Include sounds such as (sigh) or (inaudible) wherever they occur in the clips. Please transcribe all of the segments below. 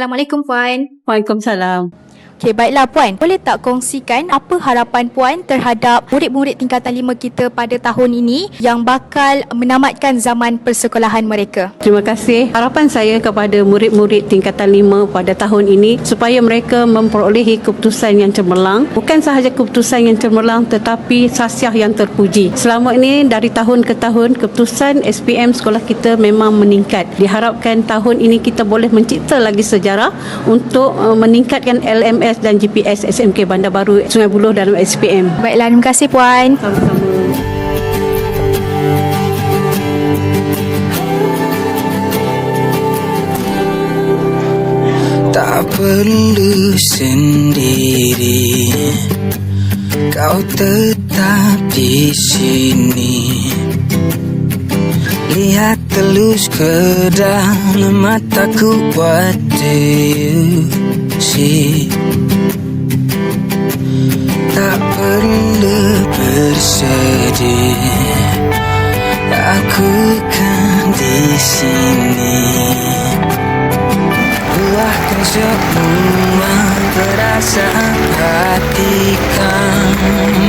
Assalamualaikum Puan. Waalaikumsalam. Okey, baiklah Puan. Boleh tak kongsikan apa harapan Puan terhadap murid-murid tingkatan lima kita pada tahun ini yang bakal menamatkan zaman persekolahan mereka? Terima kasih. Harapan saya kepada murid-murid tingkatan 5 pada tahun ini supaya mereka memperolehi keputusan yang cemerlang. Bukan sahaja keputusan yang cemerlang tetapi sasiah yang terpuji. Selama ini dari tahun ke tahun keputusan SPM sekolah kita memang meningkat. Diharapkan tahun ini kita boleh mencipta lagi sejarah untuk uh, meningkatkan LMS dan GPS SMK Bandar Baru Sungai Buloh dalam SPM. Baiklah, terima kasih Puan. Sama-sama. Tak perlu sendiri Kau tetap di sini Lihat telus ke dalam mataku What do you see? Bersedih Aku kan di sini. Luahkan semua perasaan hati kamu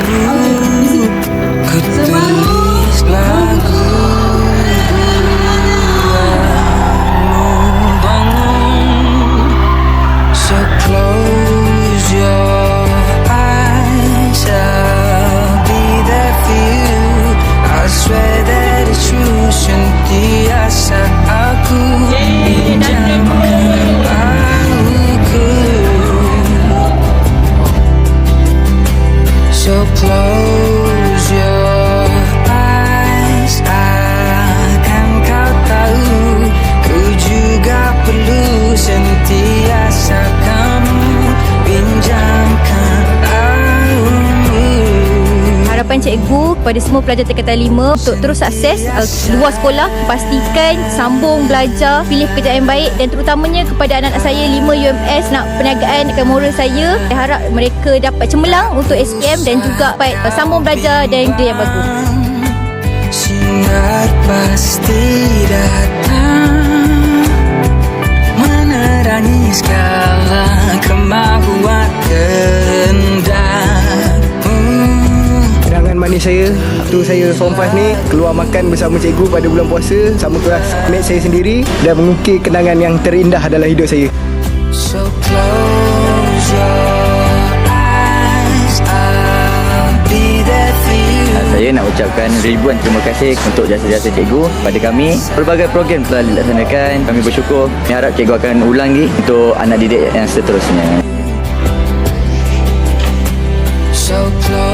cikgu kepada semua pelajar tingkatan 5 untuk terus sukses uh, luar sekolah, pastikan sambung belajar, pilih pekerjaan yang baik dan terutamanya kepada anak-anak saya 5 UMS nak perniagaan dekat moral saya. Saya harap mereka dapat cemerlang untuk SPM dan juga dapat uh, sambung belajar dan grade yang bagus. Sinar Manis saya Waktu saya form 5 ni Keluar makan bersama cikgu pada bulan puasa Sama kelas mate saya sendiri Dan mengukir kenangan yang terindah dalam hidup saya So close your eyes I'll be there for you Saya nak ucapkan ribuan terima kasih untuk jasa-jasa cikgu pada kami. Pelbagai program telah dilaksanakan. Kami bersyukur. Kami harap cikgu akan ulang lagi untuk anak didik yang seterusnya. So close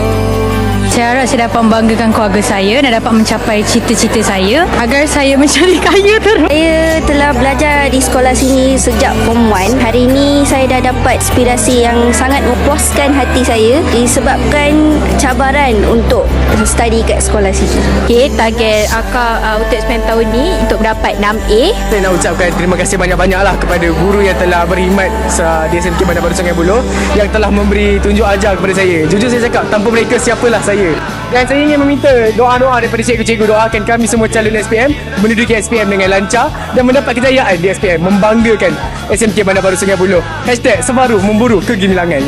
Saya harap saya dapat membanggakan keluarga saya dan dapat mencapai cita-cita saya agar saya mencari (laughs) kaya terus. Saya telah belajar di sekolah sini sejak Form 1. Hari ini saya dah dapat inspirasi yang sangat memuaskan hati saya disebabkan cabaran untuk study kat sekolah sini. Okay, target akak uh, untuk SPM tahun ni untuk mendapat 6A. Saya nak ucapkan terima kasih banyak-banyak lah Kepada guru yang telah berkhidmat sa- di SMK Bandar Baru Sungai Buloh Yang telah memberi tunjuk ajar kepada saya Jujur saya cakap tanpa mereka siapalah saya Dan saya ingin meminta doa-doa daripada cikgu-cikgu Doakan kami semua calon SPM Menduduki SPM dengan lancar Dan mendapat kejayaan di SPM Membanggakan SMK Bandar Baru Sungai Buloh Hashtag Sebaru Memburu Kegemilangan.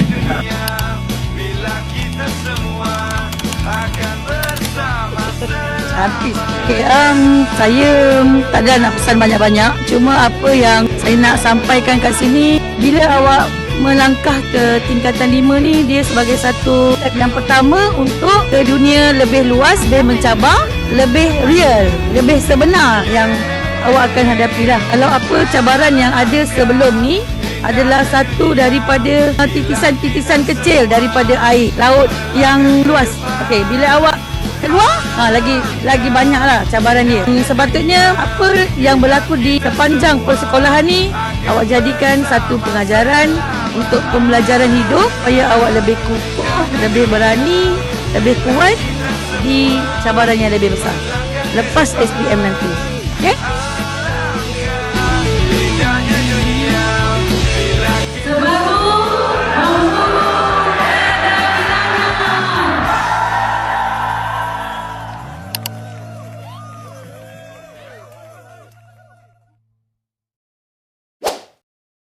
Okay, um, saya tak ada nak pesan banyak-banyak. Cuma apa yang saya nak sampaikan kat sini, bila awak melangkah ke tingkatan lima ni, dia sebagai satu step yang pertama untuk ke dunia lebih luas, lebih mencabar, lebih real, lebih sebenar yang awak akan hadapi lah. Kalau apa cabaran yang ada sebelum ni, adalah satu daripada titisan-titisan kecil daripada air laut yang luas. Okey, bila awak keluar ha, lagi lagi banyaklah cabaran dia. Hmm, sepatutnya apa yang berlaku di sepanjang persekolahan ni awak jadikan satu pengajaran untuk pembelajaran hidup supaya awak lebih kuat, lebih berani, lebih kuat di cabaran yang lebih besar. Lepas SPM nanti. Okay?